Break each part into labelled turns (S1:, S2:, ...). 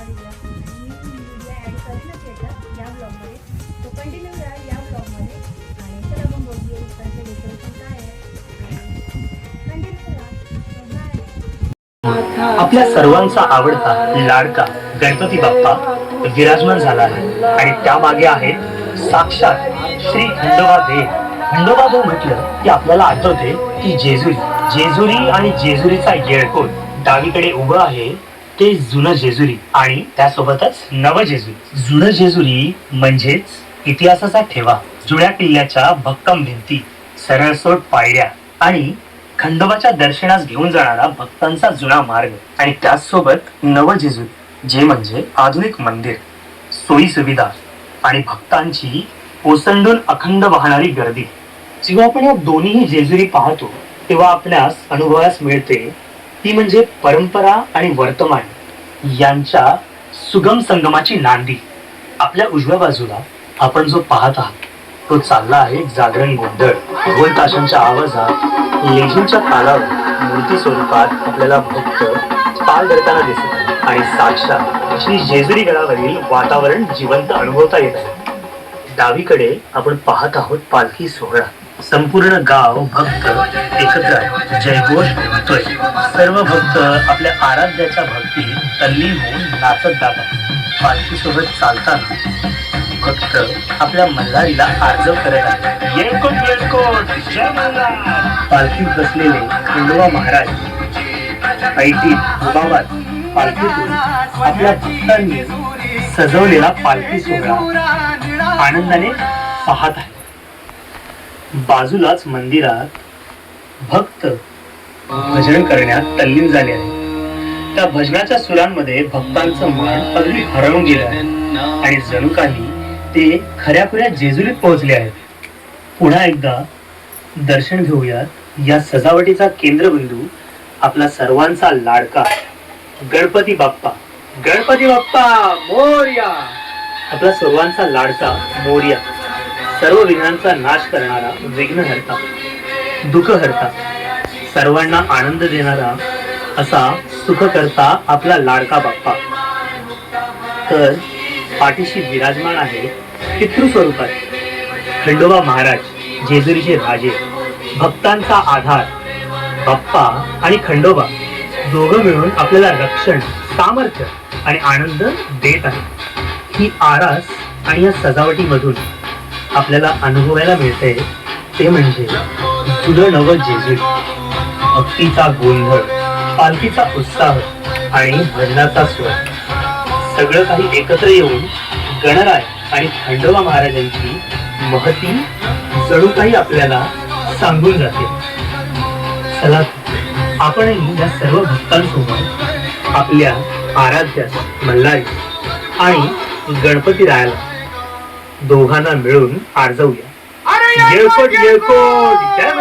S1: मी add करेनच या ब्लॉगमध्ये तो कंटिन्यू करा या ब्लॉगमध्ये आणि चला बघूया डेकोरेशन काय आहे. कंटिन्यू करा
S2: आपल्या सर्वांचा आवडता लाडका गणपती बाप्पा विराजमान झाला आहे. आणि त्यामागे आहेत साक्षात श्री खंडोबा देव. खंडोबा देव म्हटलं की आपल्याला आठवते की जेजुरी. जेजुरी आणि जेजुरीचा येळकोट डावीकडे उभं आहे. ते जुनं जेजुरी आणि त्यासोबतच नव जेजुरी. जुनं जेजुरी म्हणजेच इतिहासाचा ठेवा. जुन्या किल्ल्याच्या भक्कम भिंती सरळसोट पायऱ्या आणि खंडोबाच्या दर्शनास घेऊन जाणारा भक्तांचा जुना मार्ग आणि त्याचसोबत नव जेजुरी जे म्हणजे आधुनिक मंदिर सोयी सुविधा आणि भक्तांची ओसंडून अखंड वाहणारी गर्दी. जेव्हा आपण या दोन्ही जेजुरी पाहतो तेव्हा आपल्यास अनुभवास मिळते ती म्हणजे परंपरा आणि वर्तमान यांच्या सुगम संगमाची नांदी. आपल्या उजव्या बाजूला आपण जो पाहत आहात तो चालला आहे जागरण गोंधळ. ढोल ताशांच्या आवाजात लेझीमच्या तालावर मूर्ती स्वरूपात आपल्याला भक्त पाल धरताना दिसत आहे आणि साक्षात श्री जेजुरी गडावरील वातावरण जिवंत अनुभवता येत आहे. डावीकडे आपण पाहत आहोत पालखी सोहळा. संपूर्ण गाव भक्त एकत्र जयघोष होतोय सर्व भक्त आपल्या आराध्याच्या भक्ती तल्ली होऊन नाचत जातात. पालखी सोबत चालताना भक्त आपल्या मल्हारीला आर्जव करत आहे येळकोट पालखीत बसलेले खंडोबा महाराज ऐटीत दुबावात पालखीतून आपल्या भक्तांनी सजवलेला पालखी सोहळा आनंदाने पाहत आहे बाजूलाच मंदिरात भक्त भजन करण्यात तल्लीन झाले आहे त्या भजनाच्या सुरांमध्ये भक्तांचं मन अगदी हरवून गेलं आहे. आणि जणू काही ते खऱ्या खुऱ्या जेजुरीत पोहोचले आहेत. पुन्हा एकदा दर्शन घेऊयात या सजावटीचा केंद्रबिंदू आपला सर्वांचा लाडका गणपती बाप्पा. गणपती बाप्पा मोर्या. आपला सर्वांचा लाडका मोर्या. सर्व विघ्नांचा नाश करणारा विघ्नहर्ता दुःखहर्ता सर्वांना आनंद देणारा असा सुखकर्ता आपला लाडका बाप्पा. तर पाठीशी विराजमान आहे पितृस्वरूपात खंडोबा महाराज जेजुरीचे राजे. भक्तांचा आधार बाप्पा आणि खंडोबा दोघं मिळून आपल्याला रक्षण सामर्थ्य आणि आनंद देत आहे ही आरास आणि या सजावटीमधून आपल्याला अनुभवायला मिळते ते म्हणजे तुझं नव जेजू भक्तीचा गोंधळ पालखीचा उत्साह आणि भजनाचा स्वर. सगळं काही एकत्र येऊन गणराय आणि खंडोबा महाराजांची महती जणू काही आपल्याला सांगून जाते. चला आपणही या सर्व भक्तांसोबत आपल्या आराध्या मल्हारी आणि गणपती रायाला दोघांना मिळून आरजवूया. येळकोट येळकोट जय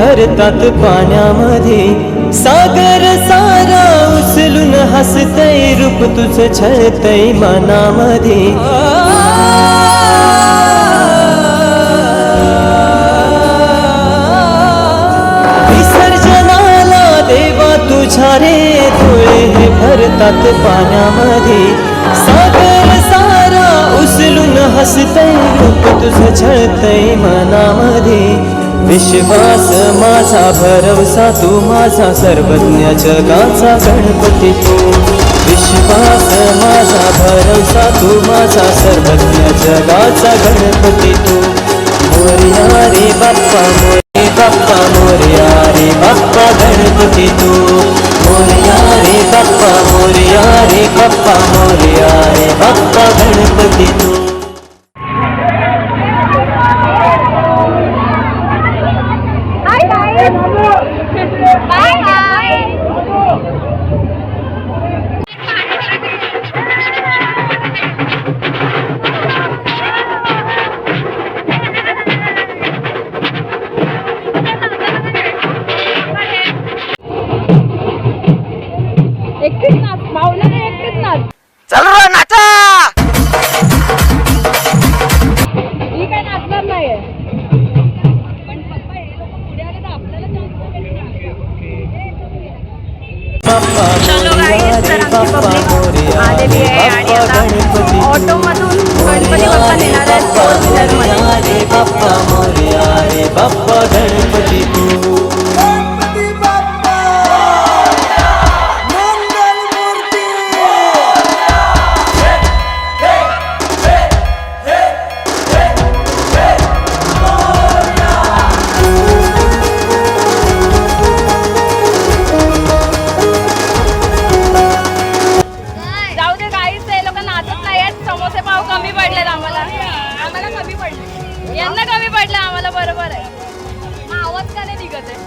S3: भरतात पाण्यामध्ये. सागर सारा उचलून हसतय रूप तुझं छळतय मनामध्ये. विसर्जनाला देवा तुझ्या रे डोळे हे भरतात पाण्यामध्ये. सागर सारा उचलून हसतय रूप तुझं छळतय मनामध्ये. विश्वास माझा भरवसा तू माझा सर्वज्ञ जगाचा गणपती. तू विश्वास माझा भरवसा तू माझा सर्वज्ञ जगाचा गणपती. तू मोरया रे बाप्पा मोरे बाप्पा मोरया रे बाप्पा गणपती तू. मोरया रे बाप्पा मोरया रे बाप्पा मोरया रे बाप्पा गणपती तू.
S1: आमची पब्लिक आलेली आहे आणि आता ऑटोमधून गणपती बाप्पा नेणार आहेत फोर व्हीलरमध्ये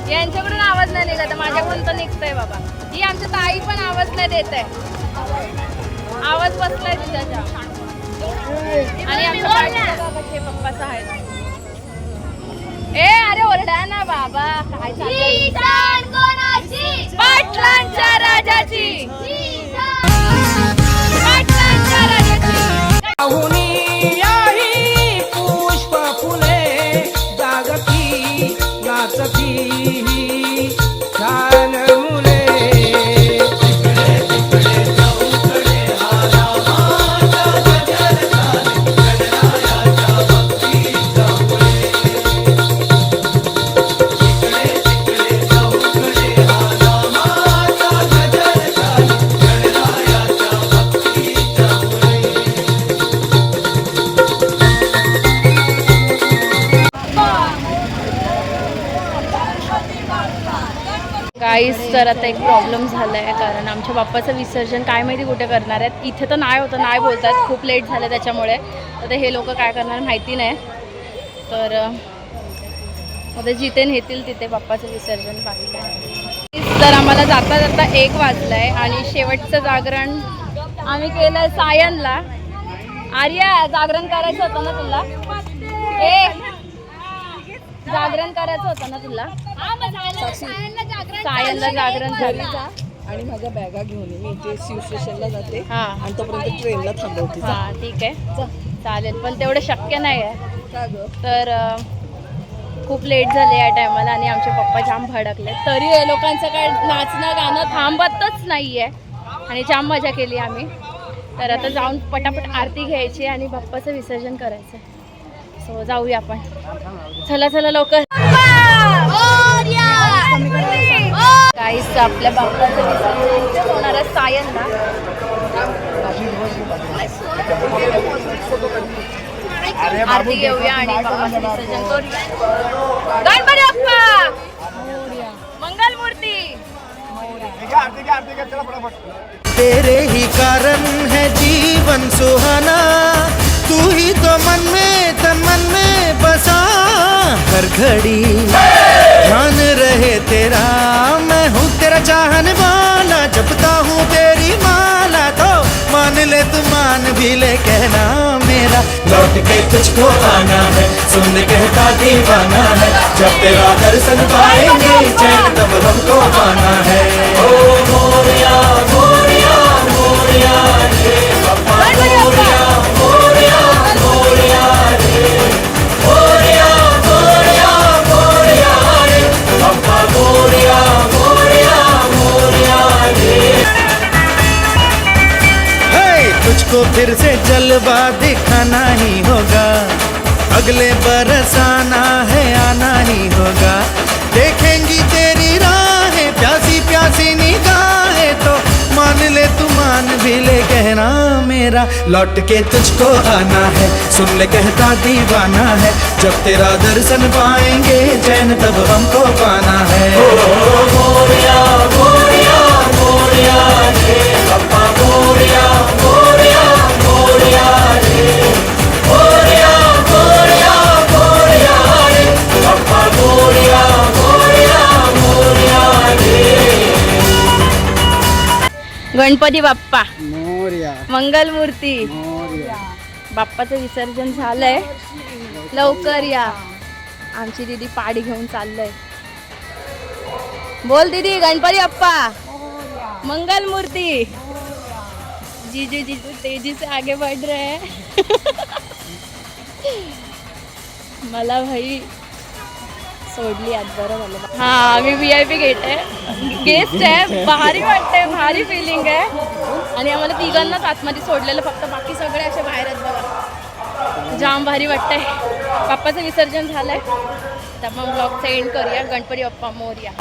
S1: यांच्याकडून आवाज नाही निघत आहे माझ्याकडून तर निघतंय बाबा. ही आमच्या ताई पण आवाज नाही देत. आहे आवाज बसलाय तिच्याच्या. आणि आमच्या पप्पाचं ए अरे ओरडा ना बाबा. काय? पाटलांच्या राजाची. आता एक प्रॉब्लेम झाला आहे कारण आमच्या बाप्पाचं विसर्जन काय माहिती कुठे करणार आहेत? इथे तर नाही होतं नाही बोलतात. खूप लेट झालं त्याच्यामुळे. तर ते हे लोक काय करणार माहिती नाही. तर आता जिथे नेतील तिथे बाप्पाचं विसर्जन बाकी तर आम्हाला जाता जाता एक वाजलं आहे आणि शेवटचं जागरण आम्ही केलं सायनला. आर्या जागरण करायचं होतं ना तुला? ए जागरण करायचं होतं ना तुला? सायनला जागरण झालं.
S4: आणि माझ्या बॅगा घेऊन ये. मी इथे शिव स्टेशनला जाते.
S1: हा.
S4: आणि तोपर्यंत ट्रेनला थांबवते. जा.
S1: हा ठीक आहे. चालेल. पण तेवढं शक्य नाही आहे.
S4: का गं?
S1: तर अं, खूप लेट झाले या टायमाला आणि आमचे पप्पा जाम भडकले. तरी हे लोकांचं काय नाचणं गाणं थांबतच नाही आहे आणि जाम मजा केली आम्ही. तर आता जाऊन पटापट आरती घ्यायची आणि बाप्पाचं विसर्जन करायचं सो जाऊया आपण. चला चला लवकर. काहीच आपल्या बाप्पाचं विसर्जन होणार आहे सायनला आरती घेऊया आणि बाप्पाचं विसर्जन करूया. गणपती बाप्पा! मंगल मूर्ती
S5: तेरे ही कारण है जीवन सुहाना। तू ही तो मन में, तन मन में बसा हर घड़ी। ध्यान रहे तेरा, मैं हूँ तेरा चाहन वाला जपता हूँ तेरी माला तो मान ले तू मान भी ले कहना मेरा। लौट के तुझको आना है, सुन कहता दीवाना है। जब तेरा दर्शन पाएँगे, चैन तब हमको आना है। ओ मोरिया मेरा लौट के तुझको आना है। सुन ले कहता दीवाना है जब तेरा दर्शन पाएँगे चैन तब हमको पाना है।
S1: गणपती बाप्पा मंगल मूर्ती बाप्पाचं विसर्जन झालंय. लवकर या. आमची दीदी पाडी घेऊन चाललंय. बोल दीदी गणपती बाप्पा. मंगल मूर्ती जीजू जीजू तेजी से आगे बढ़ रहे हैं. मला भाई सोडली आज बरं झालं. हा मी व्ही आय पी गेट आहे. गेस्ट आहे. भारी वाटते भारी फिलिंग आहे. आणि आम्हाला तिघांनाच आतमध्ये सोडलेलं फक्त बाकी सगळे असे बाहेर आहेत बघा. जाम भारी वाटतंय. बाप्पाचं विसर्जन झालंय. तर मग ब्लॉगचं एंड करूया. गणपती बाप्पा मोरया.